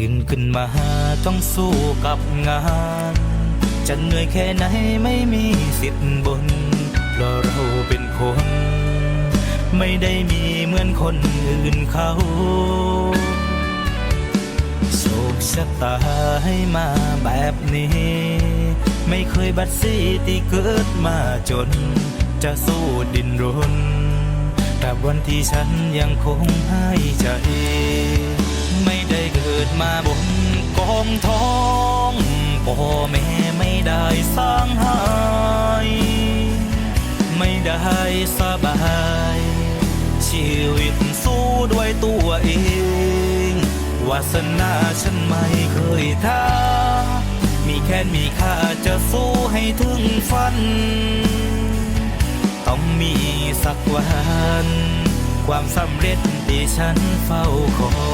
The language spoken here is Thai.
ตื่นขึ้นมาต้องสู้กับงาน จะเหนื่อยแค่ไหนไม่มีสิทธิ์บน เพราะเราเป็นคน ไม่ได้มีเหมือนคนอื่นเขาโชคชะตาให้มาแบบนี้ ไม่เคยบัดซีที่เกิดมาจน จะสู้ดินรนตราบวันที่ฉันยังคงให้ใจ ดมาบนกองท้องพ่อแม่ไม่ได้สร้างให้ไม่ได้สบาย ชีวิตสู้ด้วยตัวเอง วาสนาฉันไม่เคยท้า มีแค่มีค่าจะสู้ให้ถึงฝัน ต้องมีสักวัน ความสำเร็จที่ฉันเฝ้าคอย